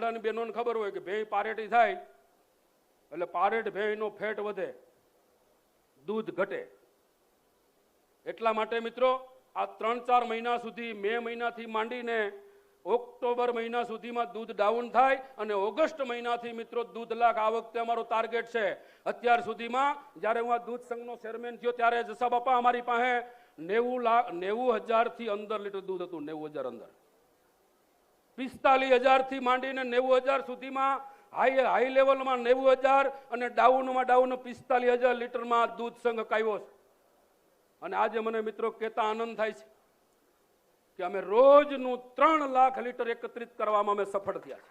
ગામડાની બહેનોને ખબર હોય કે ભેંય પારેટી થાય, એટલે પારેટ ભેંયનો ફેટ વધે, દૂધ ઘટે. એટલા માટે મિત્રો, આ ત્રણ ચાર મહિના સુધી, મે મહિનાથી માંડીને ઓક્ટોબર મહિના સુધીમાં દૂધ ડાઉન થાય અને ઓગસ્ટ મહિનાથી મિત્રો દૂધ લાખ. આ વખતે અમારો ટાર્ગેટ છે. અત્યાર સુધીમાં જ્યારે હું આ દૂધ સંઘનો ચેરમેન થયો, ત્યારે જસા બાપા અમારી પાસે નેવું લાખ, નેવું હજારથી અંદર લીટર દૂધ હતું, નેવું હજાર અંદર. પિસ્તાલીસ હજારથી માંડીને નેવું હજાર સુધીમાં હાઈ હાઈ લેવલમાં નેવું હજાર અને ડાઉનમાં ડાઉન પિસ્તાલીસ હજાર લીટરમાં દૂધ સંઘ કાવ્યો છે. અને આજે મને મિત્રો કહેતા આનંદ થાય છે કે અમે રોજનું ત્રણ લાખ લીટર એકત્રિત કરવામાં અમે સફળ થયા છે.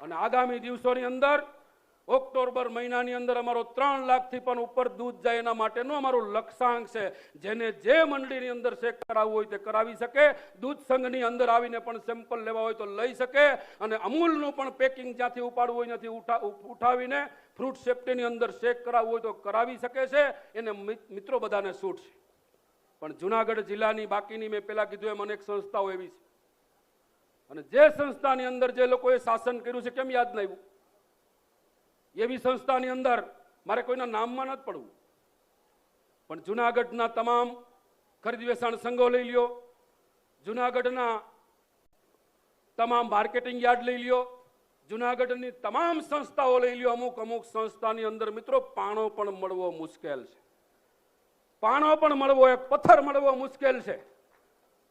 અને આગામી દિવસોની અંદર ઓક્ટોબર મહિનાની અંદર અમારો ત્રણ લાખથી પણ ઉપર દૂધ જાય એના માટેનો અમારો લક્ષ્યાંક છે. જેને જે મંડળીની અંદર ચેક કરાવવું હોય તે કરાવી શકે. દૂધ સંઘની અંદર આવીને પણ સેમ્પલ લેવા હોય તો લઈ શકે. અને અમૂલનું પણ પેકિંગ જ્યાંથી ઉપાડવું હોય ત્યાંથી ઉઠા, ઉઠાવીને ફ્રૂટ સેફ્ટીની અંદર ચેક કરાવવું હોય તો કરાવી શકે છે. એને મિત્રો બધાને છૂટ છે. પણ જુનાગઢ જિલ્લાની બાકીની મેં પહેલાં કીધું એમ અનેક સંસ્થાઓ એવી છે. અને જે સંસ્થાની અંદર જે લોકોએ શાસન કર્યું છે, કેમ યાદ નહીં આવ્યું? એવી સંસ્થાની અંદર મારે કોઈના નામમાં નથી પડવું. પણ જુનાગઢના તમામ ખરીદ વેચાણ સંઘો લઈ લ્યો, જુનાગઢના તમામ માર્કેટિંગ યાર્ડ લઈ લ્યો, જુનાગઢની તમામ સંસ્થાઓ લઈ લ્યો. અમુક અમુક સંસ્થાની અંદર મિત્રો પાણો પણ મળવો મુશ્કેલ છે. પાણો પણ મળવો એ પથ્થર મળવો મુશ્કેલ છે.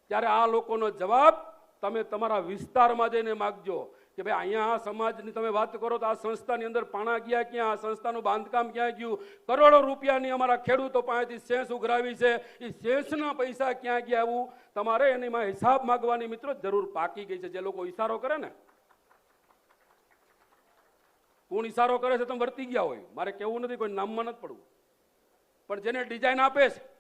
ત્યારે આ લોકોનો જવાબ તમે તમારા વિસ્તારમાં જઈને માગજો. કે ભાઈ અહીંયા આ સમાજની તમે વાત કરો તો આ સંસ્થાની અંદર પાણા ગયા ક્યાં, આ સંસ્થાનું બાંધકામ ક્યાં ગયું? કરોડો રૂપિયાની અમારા ખેડૂતો પાસેથી શેષ ઉઘરાવી છે. એ શેષના પૈસા ક્યાં ગયા આવું? તમારે એનીમાં હિસાબ માગવાની મિત્રો જરૂર પાકી ગઈ છે. જે લોકો ઈશારો કરે ને. કોણ ઈશારો કરે છે તમે વર્તી ગયા હોય. મારે કેવું નથી, કોઈ નામમાં નથી પડવું. પણ જેને ડિઝાઇન આપે છે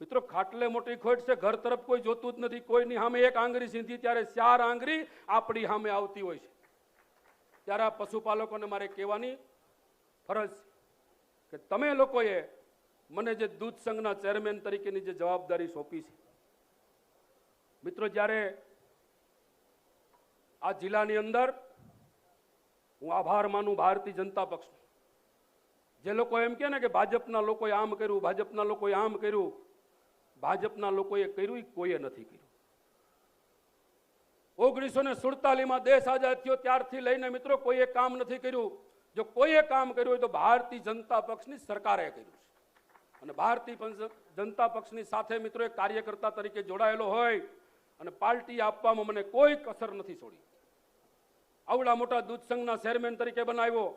મિત્રો, ખાટલે મોટી ખોટ છે, ઘર તરફ કોઈ જોતું જ નથી. કોઈની સામે એક આંગળી સીધી, ત્યારે ચાર આંગળી આપણી સામે આવતી હોય છે. ત્યારે આ પશુપાલકોને મારે કહેવાની ફરજ કે તમે લોકોએ મને જે દૂધ સંઘના ચેરમેન તરીકેની જે જવાબદારી સોંપી છે. મિત્રો, જ્યારે આ જિલ્લાની અંદર હું આભાર માનું ભારતીય જનતા પક્ષનો. જે લોકો એમ કે ને કે ભાજપના લોકોએ આમ કર્યું, ભાજપના લોકોએ આમ કર્યું ભાજપના લોકોએ કર્યું કોઈએ નથી કર્યું. ઓગણીસો ને સુડતાલીસમાં દેશ આઝાદ થયો ત્યારથી લઈને મિત્રો કોઈએ કામ નથી કર્યું. જો કોઈએ કામ કર્યું હોય તો ભારતીય જનતા પક્ષની સરકારે કર્યું છે. અને ભારતીય જનતા પક્ષની સાથે મિત્રો એક કાર્યકર્તા તરીકે જોડાયેલો હોય અને પાર્ટી આપવામાં મને કોઈ કસર નથી છોડી. આવડા મોટા દૂધ સંઘના ચેરમેન તરીકે બનાવ્યો.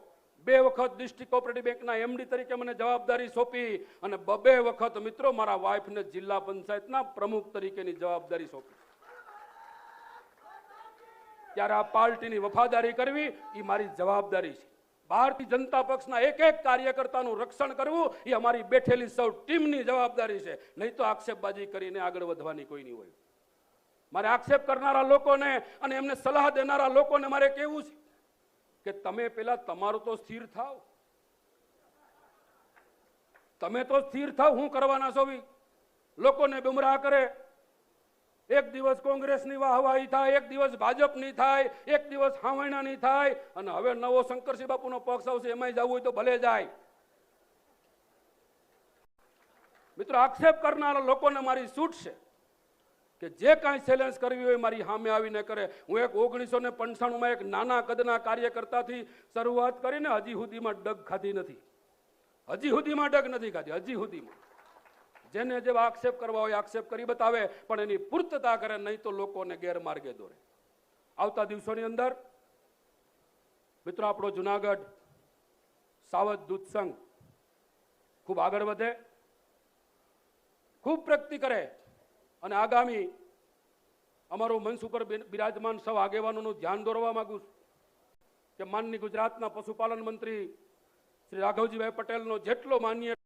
બે વખત ડિસ્ટ્રિક્ટ કોઓપરેટિવ બેંકના એમડી તરીકે મને જવાબદારી સોંપી અને બબે વખત મિત્રો મારા વાઇફને જિલ્લા પંચાયતના પ્રમુખ તરીકેની જવાબદારી સોંપી. ત્યારે આ પાર્ટીની વફાદારી કરવી એ મારી જવાબદારી છે. ભારતીય જનતા પક્ષના એક એક કાર્યકર્તાનું રક્ષણ કરવું એ અમારી બેઠેલી સૌ ટીમની જવાબદારી છે. નહીં તો આક્ષેપબાજી કરીને આગળ વધવાની કોઈ નહીં હોય. મારે આક્ષેપ કરનારા લોકોને અને એમને સલાહ દેનારા લોકોને મારે કેવું છે. કે તમે પેલા તમારું તો સ્થિર થાવ. તમે તો સ્થિર થાવ, હું કરવાના છો લોકોને ગુમરાહ કરે. એક દિવસ કોંગ્રેસની વાહવાહી થાય, એક દિવસ ભાજપની થાય, એક દિવસ હાવણાની થાય, અને હવે નવો શંકરસિંહ બાપુનો પક્ષ આવશે, એમાંય જવું હોય તો ભલે જાય. મિત્રો, આક્ષેપ કરનારા લોકોને મારી છૂટ છે. કે જે કાંઈ ચેલેન્જ કરવી હોય મારી સામે આવીને કરે. હું એક ઓગણીસો ને પંચાણુંમાં એક નાના કદના કાર્યકર્તાથી શરૂઆત કરીને હજી સુધીમાં ડગ ખાધી નથી. હજી સુધીમાં ડગ નથી ખાધી, હજી સુધીમાં. જેને જેવા આક્ષેપ કરવા હોય આક્ષેપ કરી બતાવે, પણ એની પૂર્તતા કરે, નહીં તો લોકોને ગેરમાર્ગે દોરે. આવતા દિવસોની અંદર, મિત્રો, આપણો જુનાગઢ, સાવધ દૂધ સંઘ ખૂબ આગળ વધે, ખૂબ પ્રગતિ કરે. અને આગામી અમારું મંચ ઉપર બિરાજમાન સૌ આગેવાનોનું ધ્યાન દોરવા માંગુ છું કે માનની ગુજરાતના પશુપાલન મંત્રી શ્રી રાઘવજીભાઈ પટેલનો જેટલો માન્ય